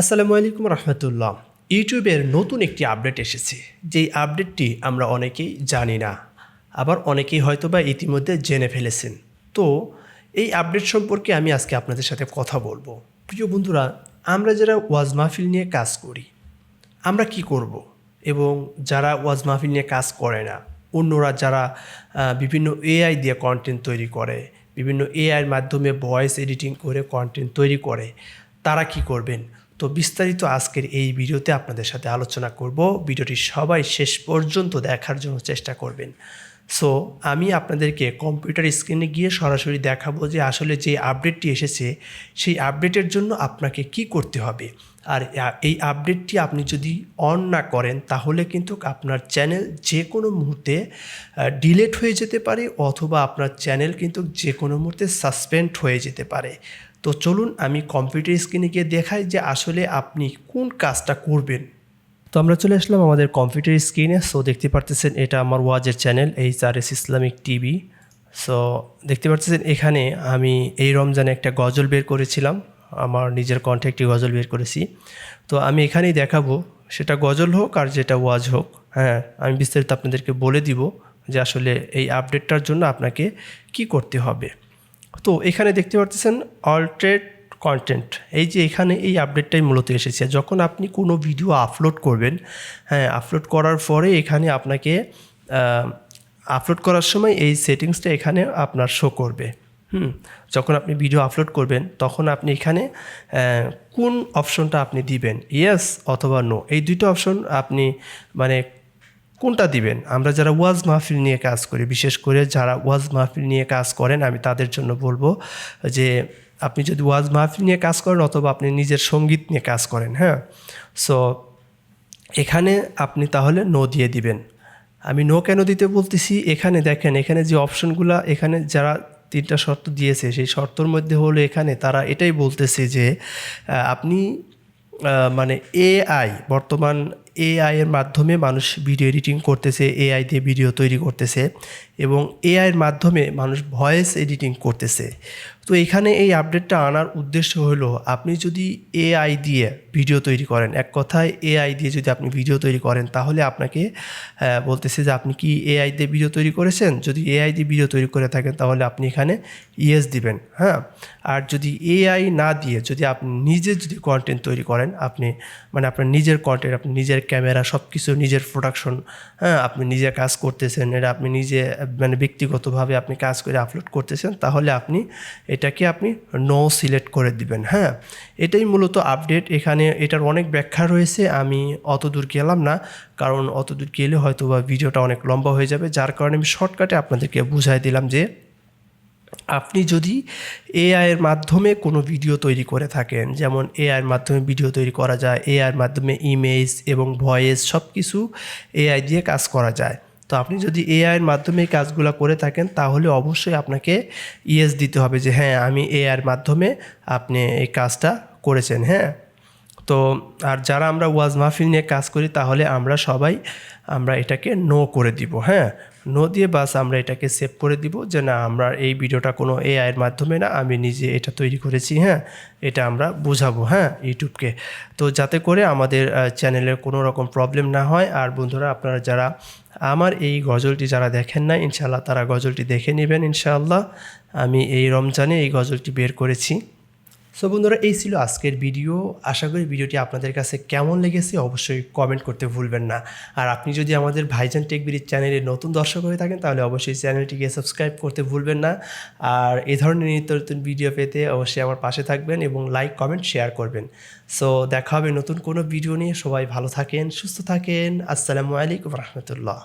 আসসালামু আলাইকুম রহমতুল্লাহ। ইউটিউবের নতুন একটি আপডেট এসেছে। যেই আপডেটটি আমরা অনেকেই জানি না, আবার অনেকেই হয়তো বা ইতিমধ্যে জেনে ফেলেছেন। তো এই আপডেট সম্পর্কে আমি আজকে আপনাদের সাথে কথা বলব। প্রিয় বন্ধুরা, আমরা যারা ওয়াজ মাহফিল নিয়ে কাজ করি, আমরা কি করব? এবং যারা ওয়াজ মাহফিল নিয়ে কাজ করে না, অন্যরা যারা বিভিন্ন এআই দিয়ে কন্টেন্ট তৈরি করে, বিভিন্ন এআইয়ের মাধ্যমে ভয়েস এডিটিং করে কন্টেন্ট তৈরি করে, তারা কি করবেন? তো বিস্তারিত আজকের এই ভিডিওতে আপনাদের সাথে আলোচনা করব। ভিডিওটি সবাই শেষ পর্যন্ত দেখার জন্য চেষ্টা করবেন। সো আমি আপনাদেরকে কম্পিউটার স্ক্রিনে গিয়ে সরাসরি দেখাবো যে আসলে যে আপডেটটি এসেছে, সেই আপডেটের জন্য আপনাকে কি করতে হবে। আর এই আপডেটটি আপনি যদি অন না করেন, তাহলে কিন্তু আপনার চ্যানেল যে কোনো মুহূর্তে ডিলেট হয়ে যেতে পারে অথবা আপনার চ্যানেল কিন্তু যে কোনো মুহূর্তে সাসপেন্ড হয়ে যেতে পারে। তো চলুন আমি কম্পিউটার স্ক্রিনে গিয়ে দেখাই যে আসলে আপনি কোন কাজটা করবেন। তো আমরা চলে আসলাম আমাদের কম্পিউটার স্ক্রিনে সো দেখতে পারতেছেন এটা আমার ওয়াজের channel H R S Islamic TV so দেখতে পারতেছেন এখানে আমি এই রমজানে একটা গজল বের করেছিলাম। আমার নিজের কণ্ঠে একটি গজল বের করেছি। তো আমি এখানেই দেখাবো, সেটা গজল হোক আর যেটা ওয়াজ হোক। হ্যাঁ আমি বিস্তারিত আপনাদেরকে বলে দিব যে আসলে এই আপডেটটার জন্য আপনাকে কি করতে হবে। তো এখানে দেখতে পাচ্ছেন অল্ট্রেট কন্টেন্ট এই যে এখানে এই আপডেটটাই মূলত এসেছে। যখন আপনি কোনো ভিডিও আপলোড করবেন হ্যাঁ আপলোড করার পরে এখানে আপনাকে আপলোড করার সময় এই সেটিংসটা এখানে আপনার শো করবে। হুম, যখন আপনি ভিডিও আপলোড করবেন, তখন আপনি এখানে কোন অপশনটা আপনি দিবেন? ইয়েস অথবা নো এই দুটো অপশন আপনি মানে কোনটা দিবেন? আমরা যারা ওয়াজ মাহফিল নিয়ে কাজ করি, বিশেষ করে যারা ওয়াজ মাহফিল নিয়ে কাজ করেন, আমি তাদের জন্য বলব যে, আপনি যদি ওয়াজ মাহফিল নিয়ে কাজ করেন অথবা আপনি নিজের সংগীত নিয়ে কাজ করেন হ্যাঁ? সো এখানে আপনি তাহলে নো দিয়ে দিবেন। আমি নো কেন দিতে বলতেছি? এখানে দেখেন, এখানে যে অপশনগুলো, এখানে যারা তিনটা শর্ত দিয়েছে, সেই শর্তর মধ্যে হলো এখানে তারা এটাই বলতেছে যে আপনি মানে এআই বর্তমান এআই এর মাধ্যমে মানুষ ভিডিও এডিটিং করতেছে এআই দিয়ে ভিডিও তৈরি করতেছে এবং এআই এর মাধ্যমে মানুষ ভয়েস এডিটিং করতেছে। তো এখানে এই আপডেটটা আনার উদ্দেশ্য হলো, আপনি যদি এআই দিয়ে ভিডিও তৈরি করেন, এক কথায় এআই দিয়ে যদি আপনি ভিডিও তৈরি করেন, তাহলে আপনাকে বলতেছে যে আপনি কি এআই দিয়ে ভিডিও তৈরি করেছেন? যদি এআই দিয়ে ভিডিও তৈরি করে থাকেন, তাহলে আপনি এখানে ইয়েস দিবেন হ্যাঁ? আর যদি এআই না দিয়ে যদি আপনি নিজে যদি কন্টেন্ট তৈরি করেন, আপনি মানে আপনার নিজের কন্টেন্ট আপনি নিজের ক্যামেরা সব কিছু নিজের প্রোডাকশন হ্যাঁ? আপনি নিজে কাজ করতেছেন, এটা আপনি নিজে মানে ব্যক্তিগতভাবে আপনি কাজ করে আপলোড করতেছেন, তাহলে আপনি এটাকে আপনি নো সিলেক্ট করে দিবেন হ্যাঁ? এটাই মূলত আপডেট এখানে এটার অনেক ব্যাখ্যা রয়েছে, আমি অত দূর গেলাম না, কারণ অত দূর গেলে হয়তো বা ভিডিওটা অনেক লম্বা হয়ে যাবে, যার কারণে আমি শর্টকাটে আপনাদেরকে বুঝাই দিলাম যে, আপনি যদি এআইয়ের মাধ্যমে কোনো ভিডিও তৈরি করে থাকেন, যেমন এআইয়ের মাধ্যমে ভিডিও তৈরি করা যায় এআইয়ের মাধ্যমে ইমেজ এবং ভয়েস সব কিছু এআই দিয়ে কাজ করা যায় তো আপনি যদি এআইয়ের মাধ্যমে এই কাজগুলো করে থাকেন, তাহলে অবশ্যই আপনাকে ইয়েস দিতে হবে যে হ্যাঁ আমি এআইয়ের মাধ্যমে আপনি এই কাজটা করেছেন হ্যাঁ? তো আর যারা আমরা ওয়াজ মাহফিল নিয়ে কাজ করি, তাহলে আমরা সবাই, আমরা এটাকে নো করে দিব হ্যাঁ? নো দিয়ে বাস আমরা এটাকে সেভ করে দিব যে না, আমরা এই ভিডিওটা কোনো এআই এর মাধ্যমে না, আমি নিজে এটা তৈরি করেছি হ্যাঁ? এটা আমরা বুঝাবো হ্যাঁ ইউটিউবকে। তো যাতে করে আমাদের চ্যানেলের কোনো রকম প্রবলেম না হয়, আর বন্ধুরা, আপনারা যারা আমার এই গজলটি যারা দেখেন না ইনশাআল্লাহ তারা গজলটি দেখে নেবেন, ইনশাআল্লাহ। আমি এই রমজানে এই গজলটি বের করেছি। সো বন্ধুরা, এই ছিল আজকের ভিডিও আশা করি ভিডিওটি আপনাদের কাছে কেমন লেগেছে অবশ্যই কমেন্ট করতে ভুলবেন না। আর আপনি যদি আমাদের ভাইজান টেকবিরির চ্যানেলে নতুন দর্শক হয়ে থাকেন, তাহলে অবশ্যই চ্যানেলটিকে সাবস্ক্রাইব করতে ভুলবেন না। আর এ ধরনের নিত্য নতুন ভিডিও পেতে অবশ্যই আমার পাশে থাকবেন এবং লাইক কমেন্ট শেয়ার করবেন। সো দেখা হবে নতুন কোনো ভিডিও নিয়ে। সবাই ভালো থাকেন, সুস্থ থাকেন। আসসালামু আলাইকুম রহমতুল্লাহ।